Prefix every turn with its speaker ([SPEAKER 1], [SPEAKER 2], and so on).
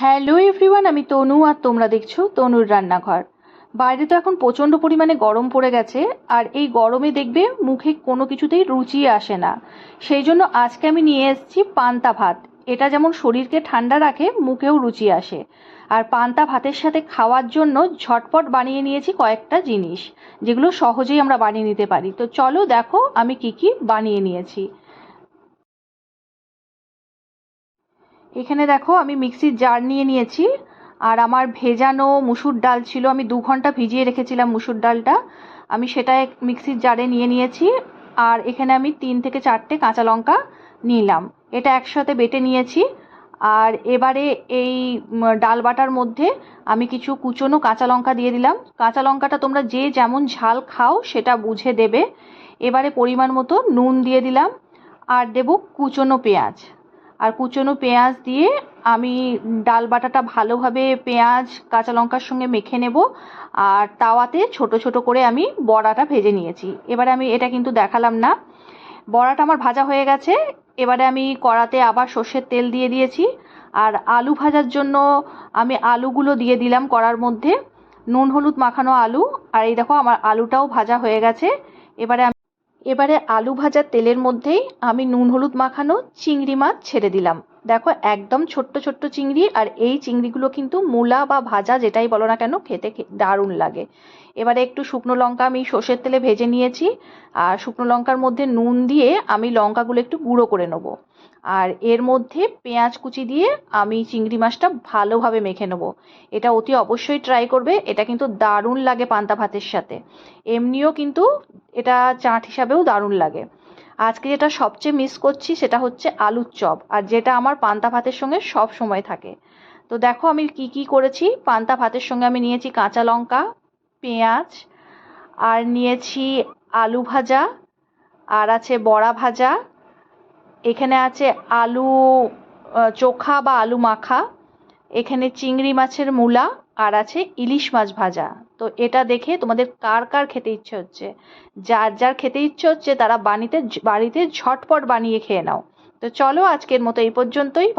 [SPEAKER 1] Hello everyone, আমি তনু আর তোমরা দেখছ তনুর রান্নাঘর। বাইরে তো এখন প্রচণ্ড পরিমাণে গরম পড়ে গেছে, আর এই গরমে দেখবে মুখে কোনো কিছুতেই রুচি আসে না। সেই জন্য আজকে আমি নিয়ে এসেছি পান্তা ভাত। এটা যেমন শরীরকে ঠান্ডা রাখে, মুখেও রুচি আসে। আর পান্তা ভাতের সাথে খাওয়ার জন্য ঝটপট বানিয়ে নিয়েছি কয়েকটা জিনিস, যেগুলো সহজেই আমরা বানিয়ে নিতে পারি। তো চলো দেখো আমি কি কি বানিয়ে নিয়েছি। এখানে দেখো, আমি মিক্সির জার নিয়ে নিয়েছি। আর আমার ভেজানো মুসুর ডাল ছিল, আমি দু ঘণ্টা ভিজিয়ে রেখেছিলাম মুসুর ডালটা। আমি সেটা মিক্সির জারে নিয়ে নিয়েছি। আর এখানে আমি তিন থেকে চারটে কাঁচা লঙ্কা নিলাম। এটা একসাথে বেটে নিয়েছি। আর এবারে এই ডাল বাটার মধ্যে আমি কিছু কুচনো কাঁচা লঙ্কা দিয়ে দিলাম। কাঁচা লঙ্কাটা তোমরা যে যেমন ঝাল খাও, সেটা বুঝে দেবে। এবারে পরিমাণ মতো নুন দিয়ে দিলাম। আর দেবো কুচনো পেঁয়াজ। আর কুচনো পেঁয়াজ দিয়ে আমি ডাল বাটাটা ভালোভাবে পেঁয়াজ, কাঁচা লঙ্কার সঙ্গে মেখে নেব। আর তাওয়াতে ছোট ছোট করে আমি বড়াটা ভেজে নিয়েছি। এবারে আমি এটা কিন্তু দেখালাম না। বড়াটা আমার ভাজা হয়ে গেছে। এবারে আমি কড়াতে আবার সর্ষের তেল দিয়ে দিয়েছি। আর আলু ভাজার জন্য আমি আলুগুলো দিয়ে দিলাম কড়ার মধ্যে। নুন, হলুদ মাখানো আলু। আর এই দেখো, আমার আলুটাও ভাজা হয়ে গেছে। এবারে এবারে আলু ভাজা তেলের মধ্যেই আমি নুন হলুদ মাখানো চিংড়ি মাছ ছেড়ে দিলাম। দেখো, একদম ছোট্ট ছোট্ট চিংড়ি আর এই চিংড়িগুলো কিন্তু মূলা বা ভাজা যেটাই বলো না কেন খেতে দারুণ লাগে। এবারে একটু শুকনো লঙ্কা আমি সর্ষের তেলে ভেজে নিয়েছি। আর শুকনো লঙ্কার মধ্যে নুন দিয়ে আমি লঙ্কাগুলো একটু গুঁড়ো করে নেব। আর এর মধ্যে পেঁয়াজ কুচি দিয়ে আমি চিংড়ি মাছটা ভালোভাবে মেখে নেব। এটা অতি অবশ্যই ট্রাই করবে। এটা কিন্তু দারুণ লাগে পান্তা ভাতের সাথে। এমনিও কিন্তু এটা চাট হিসাবেও দারুণ লাগে। আজকে যেটা সবচেয়ে মিস করছি সেটা হচ্ছে আলুর চপ, আর যেটা আমার পান্তা ভাতের সঙ্গে সব সময় থাকে। তো দেখো আমি কি কি করেছি। পান্তা ভাতের সঙ্গে আমি নিয়েছি কাঁচা লঙ্কা, পেঁয়াজ, আর নিয়েছি আলু ভাজা, আর আছে বড়া ভাজা এখানে আছে আলু চোখা বা আলু মাখা। এখানে চিংড়ি মাছের মূলা আর আছে ইলিশ মাছ ভাজা। তো এটা দেখে তোমাদের কার কার খেতে ইচ্ছে হচ্ছে? যার যার খেতে ইচ্ছে হচ্ছে তারা বাড়িতে বাড়িতে ঝটপট বানিয়ে খেয়ে নাও। তো চলো আজকের মতো এই পর্যন্তই।